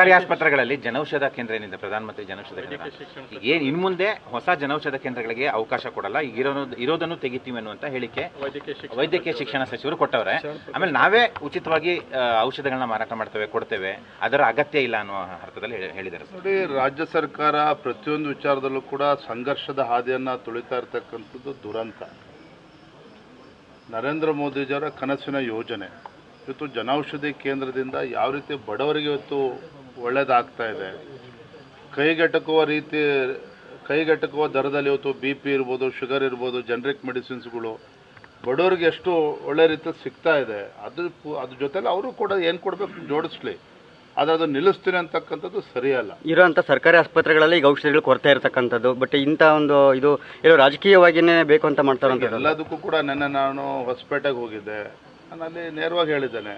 ಸರ್ಕಾರಿ ಆಸ್ಪತ್ರೆಗಳಲ್ಲಿ ಜನೌಷಧ ಕೇಂದ್ರ ಏನಿದೆ? ಪ್ರಧಾನಮಂತ್ರಿ ಜನೌಷಧ ಕೇಂದ್ರ. ಏನ್ ಇನ್ ಮುಂದೆ ಹೊಸ ಜನೌಷಧ ಕೇಂದ್ರಗಳಿಗೆ ಅವಕಾಶ ಕೊಡಲ್ಲ. ಈಗ ಇರೋದನ್ನು ತೆಗಿತೀವಿ ಅನ್ನುವಂತ ಹೇಳಿಕೆ ವೈದ್ಯಕೀಯ ಶಿಕ್ಷಣ ಸಚಿವರು. ಕೊಟ್ಟವ್ರೆ. ಆಮೇಲೆ ನಾವೇ ಉಚಿತವಾಗಿ ಔಷಧಗಳನ್ನ ಮಾರಾಟ ಮಾಡ್ತೇವೆ ಕೊಡ್ತೇವೆ. ಅದರ ಅಗತ್ಯ ಇಲ್ಲ ಅನ್ನೋ ಅರ್ಥದಲ್ಲಿ ಹೇಳಿ- ಹೇಳಿದ್ದಾರೆ ಸರ್. ನೋಡಿ ರಾಜ್ಯ ಸರ್ಕಾರ ಪ್ರತಿಯೊಂದು ವಿಚಾರದಲ್ಲೂ ಕೂಡ ಸಂಘರ್ಷದ ಹಾದಿಯನ್ನ ತುಳಿತಾ ಇರ್ತಕ್ಕಂಥದ್ದು ದುರಂತ. ನರೇಂದ್ರ ಮೋದಿಜಿಯವರ ಕನಸಿನ ಯೋಜನೆ. ಇವತ್ತು ಜನೌಷಧಿ ಕೇಂದ್ರದಿಂದ ಯಾವ ರೀತಿ ಬಡವರಿಗೆ ಇವತ್ತು ಒಳ್ಳೇದಾಗ್ತಾ ಇದೆ. ಕೈಗೆಟಕುವ ರೀತಿ ಕೈಗೆಟಕುವ ದರದಲ್ಲಿ ಇವತ್ತು ಬಿ ಪಿ ಇರ್ಬೋದು ಶುಗರ್ ಇರ್ಬೋದು ಜನ್ರಿಕ್ ಮೆಡಿಸಿನ್ಸ್ಗಳು ಬಡವರಿಗೆ ಎಷ್ಟು ಒಳ್ಳೆ ರೀತಿಯಲ್ಲಿ ಸಿಗ್ತಾ ಇದೆ ಅದ್ರ ಅದ್ರ ಜೊತೆಲಿ ಅವರು ಕೂಡ ಏನು ಕೊಡಬೇಕು ಜೋಡಿಸ್ಲಿ. ಆದರೆ ಅದು ನಿಲ್ಲಿಸ್ತೀನಿ ಅಂತಕ್ಕಂಥದ್ದು ಸರಿಯಲ್ಲ. ಇರೋಂಥ ಸರ್ಕಾರಿ ಆಸ್ಪತ್ರೆಗಳಲ್ಲಿ ಈಗ ಔಷಧಿಗಳು ಕೊರತೆ ಇರತಕ್ಕಂಥದ್ದು ಬಟ್ ಇಂಥ ಒಂದು ಇದು ಏನೋ ರಾಜಕೀಯವಾಗಿಯೇ ಬೇಕು ಅಂತ ಮಾಡ್ತಾರಂತ ಎಲ್ಲದಕ್ಕೂ ಕೂಡ ನೆನ್ನೆ ನಾನು ಹೊಸಪೇಟೆಗೆ ಹೋಗಿದ್ದೆ. ನಾನು ಅಲ್ಲಿ ನೇರವಾಗಿ ಹೇಳಿದ್ದೇನೆ.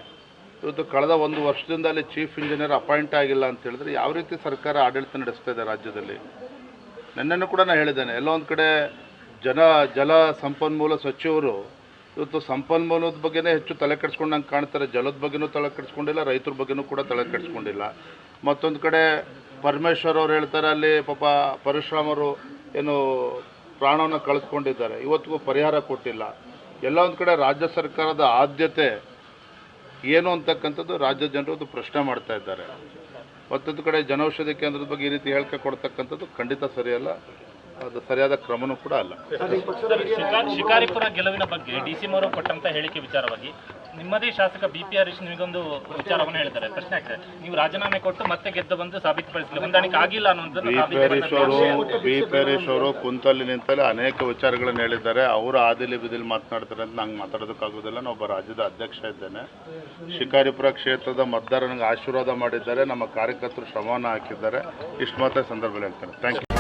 ಇವತ್ತು ಕಳೆದ ಒಂದು ವರ್ಷದಿಂದ ಅಲ್ಲಿ ಚೀಫ್ ಇಂಜಿನಿಯರ್ ಅಪಾಯಿಂಟ್ ಆಗಿಲ್ಲ ಅಂತ ಹೇಳಿದ್ರೆ ಯಾವ ರೀತಿ ಸರ್ಕಾರ ಆಡಳಿತ ನಡೆಸ್ತಾ ಇದೆ ರಾಜ್ಯದಲ್ಲಿ? ನನ್ನನ್ನು ಕೂಡ ನಾನು ಹೇಳಿದ್ದೇನೆ, ಎಲ್ಲೋ ಒಂದು ಕಡೆ ಜನ, ಜಲ ಸಂಪನ್ಮೂಲ ಸಚಿವರು ಇವತ್ತು ಸಂಪನ್ಮೂಲದ ಬಗ್ಗೆನೇ ಹೆಚ್ಚು ತಲೆ ಕೆಡಿಸ್ಕೊಂಡಂಗೆ ಕಾಣ್ತಾರೆ. ಜಲದ ಬಗ್ಗೆನೂ ತಲೆ ಕೆಡಿಸ್ಕೊಂಡಿಲ್ಲ, ರೈತರ ಬಗ್ಗೆನೂ ಕೂಡ ತಲೆ ಕೆಡಿಸ್ಕೊಂಡಿಲ್ಲ. ಮತ್ತೊಂದು ಕಡೆ ಪರಮೇಶ್ವರ್ ಅವ್ರು ಹೇಳ್ತಾರೆ, ಅಲ್ಲಿ ಪಾಪ ಪರಶುರಾಮರು ಏನು ಪ್ರಾಣವನ್ನು ಕಳೆದುಕೊಂಡಿದ್ದಾರೆ ಇವತ್ತಿಗೂ ಪರಿಹಾರ ಕೊಟ್ಟಿಲ್ಲ. ಎಲ್ಲ ಒಂದು ಕಡೆ ರಾಜ್ಯ ಸರ್ಕಾರದ ಆದ್ಯತೆ ಏನು ಅಂತಕ್ಕಂಥದ್ದು ರಾಜ್ಯ ಜನರು ಅದು ಪ್ರಶ್ನೆ ಮಾಡ್ತಾ ಇದ್ದಾರೆ. ಮತ್ತೊಂದು ಕಡೆ ಜನೌಷಧಿ ಕೇಂದ್ರದ ಬಗ್ಗೆ ಈ ರೀತಿ ಹೇಳಿಕೆ ಕೊಡ್ತಕ್ಕಂಥದ್ದು ಖಂಡಿತ ಸರಿಯಲ್ಲ. ಅದು ಸರಿಯಾದ ಕ್ರಮನೂ ಕೂಡ ಅಲ್ಲ. ಶಿಕಾರಿಪುರ ಗೆಲುವಿನ ಬಗ್ಗೆ ಡಿ ಸಿ ಅವರು ಕೊಟ್ಟಂತ ಹೇಳಿಕೆ ವಿಚಾರವಾಗಿ ನಿಮ್ಮದೇ ಶಾಸಕ ಬಿ ಪಿ ಹರೀಶ್ ನಿಮಗೊಂದು ವಿಚಾರವನ್ನು ಹೇಳಿದ್ದಾರೆ. ಪ್ರಶ್ನೆ ಆಗ್ತದೆ. ನೀವು ರಾಜೀನಾಮೆ ಕೊಟ್ಟು ಮತ್ತೆ ಗೆದ್ದು ಬಂದು ಸಾಬೀತುಪಡಿಸಲಿ ಹೊಂದಾಣಿಕೆ ಆಗಿಲ್ಲ ಅನ್ನೋದನ್ನು ಬಿ ಪಿ ಅವರು ಬಿ ಪೇರೀಶ್ ಅವರು ಕುಂತಲ್ಲಿ ನಿಂತಲ್ಲಿ ಅನೇಕ ವಿಚಾರಗಳನ್ನು ಹೇಳಿದ್ದಾರೆ. ಅವರು ಆದಿಲಿ ಬಿದಿಲಿ ಮಾತನಾಡ್ತಾರೆ ಅಂತ ನಂಗೆ ಮಾತಾಡೋದಕ್ಕಾಗೋದಿಲ್ಲ. ನಾನು ಒಬ್ಬ ರಾಜ್ಯದ ಅಧ್ಯಕ್ಷ ಇದ್ದೇನೆ. ಶಿಕಾರಿಪುರ ಕ್ಷೇತ್ರದ ಮತದಾರ ನನಗೆ ಆಶೀರ್ವಾದ ಮಾಡಿದ್ದಾರೆ. ನಮ್ಮ ಕಾರ್ಯಕರ್ತರು ಶ್ರಮವನ್ನು ಹಾಕಿದ್ದಾರೆ. ಇಷ್ಟು ಮಾತ್ರ ಸಂದರ್ಭದಲ್ಲಿ ಹೇಳ್ತಾರೆ ಥ್ಯಾಂಕ್ ಯು